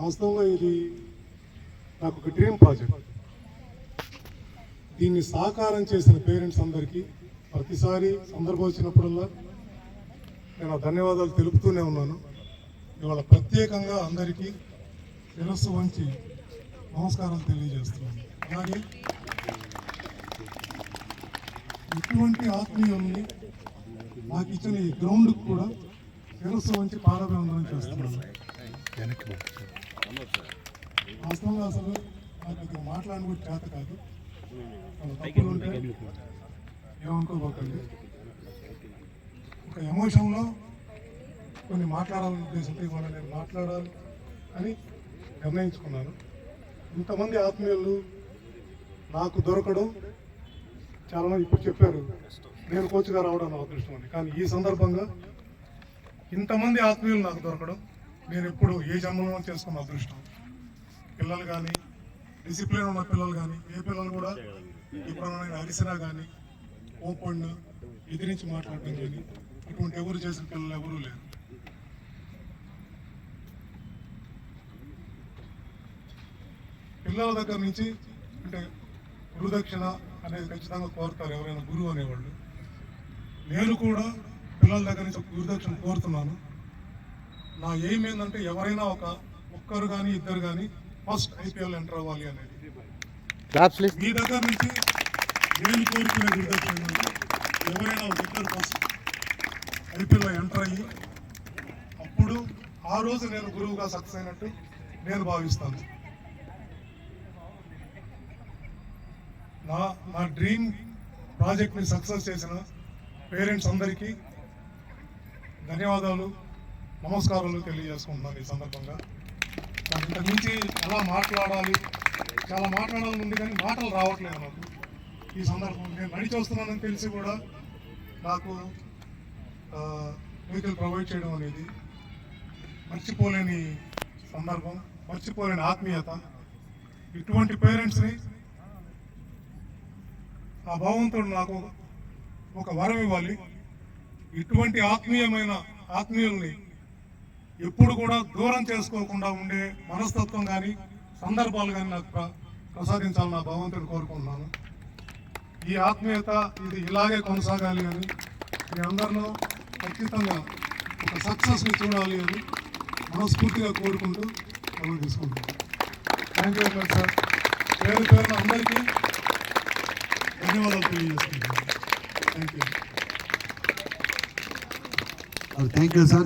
వాస్తవంగా ఇది నాకు ఒక డ్రీమ్ ప్రాజెక్ట్ దీన్ని సాకారం చేసిన పేరెంట్స్ అందరికీ ప్రతిసారి సందర్భం వచ్చినప్పుడల్లా నేను ఆ ధన్యవాదాలు తెలుపుతూనే ఉన్నాను. ఇవాళ ప్రత్యేకంగా అందరికీ శిరస్సు వంచి నమస్కారాలు తెలియజేస్తున్నాను. అలాగే ఇటువంటి ఆత్మీయుల్ని నాకు ఇచ్చిన ఈ గ్రౌండ్కి కూడా శిరస్సు వంచి పాదాభివందనం చేస్తున్నాను. వాస్తవంగా అసలు నాకు ఇది మాట్లాడిన కూడా చేత కాదు తప్పులు ఉంటే ఏమనుకోబోకండి ఒక ఎమోషన్లో కొన్ని మాట్లాడాలనే ఉద్దేశంతో ఇవాళ నేను మాట్లాడాలి అని నిర్ణయించుకున్నాను ఇంతమంది ఆత్మీయులు నాకు దొరకడం చాలామంది ఇప్పుడు చెప్పారు నేను కోచ్గా రావడం నా అదృష్టం అని కానీ ఈ సందర్భంగా ఇంతమంది ఆత్మీయులు నాకు దొరకడం నేను ఎప్పుడు ఏ జన్మలో చేసుకున్న అదృష్టం. పిల్లలు కానీ డిసిప్లిన్ ఉన్న పిల్లలు కానీ ఏ పిల్లలు కూడా ఇప్పుడు అరిసినా కానీ ఓపెన్ ఎదిరించి మాట్లాడటం కానీ ఇటువంటి ఎవరు చేసిన పిల్లలు ఎవరూ లేరు. పిల్లల దగ్గర నుంచి అంటే గురుదక్షిణ అనేది ఖచ్చితంగా కోరుతారు ఎవరైనా గురువు అనేవాళ్ళు. నేను కూడా పిల్లల దగ్గర నుంచి గురుదక్షిణ కోరుతున్నాను. నా ఎయిమ్ ఏంటంటే ఎవరైనా ఒక ఒక్కరు కానీ ఇద్దరు కానీ ఫస్ట్ ఐపీఎల్ ఎంటర్ అవ్వాలి అనేది. మీ దగ్గర నుంచి నేను కోరుకునే ఏంటంటే ఎవరైనా ఒక ఇద్దరు ఫస్ట్ ఐపీఎల్లో ఎంటర్ అయ్యి అప్పుడు ఆ రోజు నేను గురువుగా సక్సెస్ అయినట్టు నేను భావిస్తాను. నా నా డ్రీమ్ ప్రాజెక్ట్ని సక్సెస్ చేసిన పేరెంట్స్ అందరికీ ధన్యవాదాలు. నమస్కారాలు తెలియజేసుకుంటున్నాను ఈ సందర్భంగా. నాకు ఇంతకు మించి ఎలా మాట్లాడాలి? చాలా మాట్లాడాలని ఉంది కానీ మాటలు రావట్లేదు నాకు. ఈ సందర్భం నేను నడిచి వస్తున్నానని తెలిసి కూడా నాకు వెహికల్ ప్రొవైడ్ చేయడం అనేది మర్చిపోలేని సందర్భం మర్చిపోలేని ఆత్మీయత. ఇటువంటి పేరెంట్స్ని ఆ భగవంతుడు నాకు ఒక వరం ఇవ్వాలి. ఇటువంటి ఆత్మీయమైన ఆత్మీయుల్ని ఎప్పుడు కూడా దూరం చేసుకోకుండా ఉండే మనస్తత్వం కానీ సందర్భాలు కానీ నాకు ప్రసాదించాలని నా భగవంతుని కోరుకుంటున్నాను. ఈ ఆత్మీయత ఇది ఇలాగే కొనసాగాలి అని మీ అందరిలో ఖచ్చితంగా ఒక సక్సెస్ని చూడాలి అని మనస్ఫూర్తిగా కోరుకుంటూ మనం తీసుకుంటాం thank you very much sir పేరు పేరున అందరికీ ధన్యవాదాలు తెలియజేస్తున్నాను. Thank you thank you sir